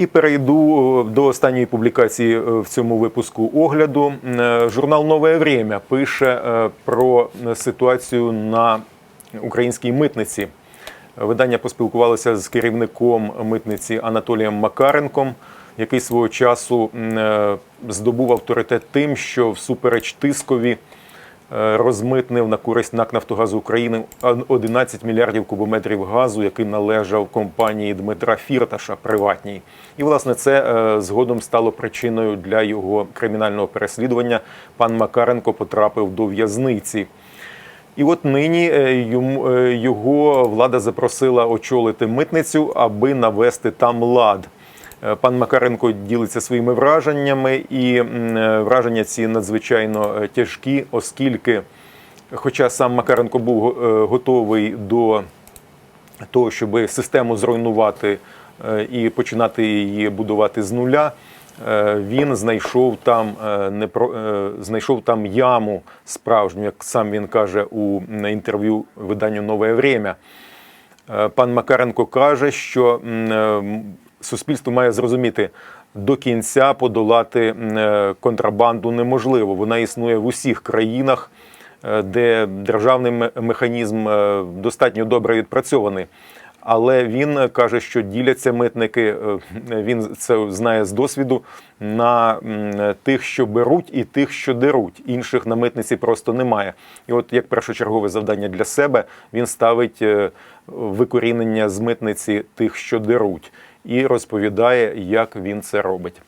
І перейду до останньої публікації е, в цьому випуску огляду. Е, Журнал Нове Время пише е, про ситуацію на українській митниці. Видання поспілкувалося з керівником митниці Анатолієм Макаренком, який свого часу е, здобув авторитет тим, що всупереч тискові е, розмитнив на користь НАК «Нафтогазу України 11 мільярдів кубометрів газу, який належав компанії Дмитра Фірташа приватній. І власне це е, згодом стало причиною для його кримінального переслідування. Пан Макаренко потрапив до в'язниці. І от нині е, е, його влада запросила очолити митницю, аби навести там лад. Е, Пан Макаренко ділиться своїми враженнями, і е, враження ці надзвичайно е, тяжкі, оскільки, хоча сам Макаренко був готовий до того, щоб систему зруйнувати і починати її будувати з нуля. Він знайшов там не про знайшов там яму справжню, як сам він каже у інтерв'ю виданню Нове Время. Пан Макаренко каже, що суспільство має зрозуміти, до кінця подолати е, контрабанду неможливо. Вона існує в усіх країнах, е, де державний механізм е, достатньо добре відпрацьований. Але він каже, що діляться митники. Він це знає з досвіду на тих, що беруть, і тих, що деруть. Інших на митниці просто немає. І от як першочергове завдання для себе він ставить викорінення з митниці тих, що деруть, і розповідає, як він це робить.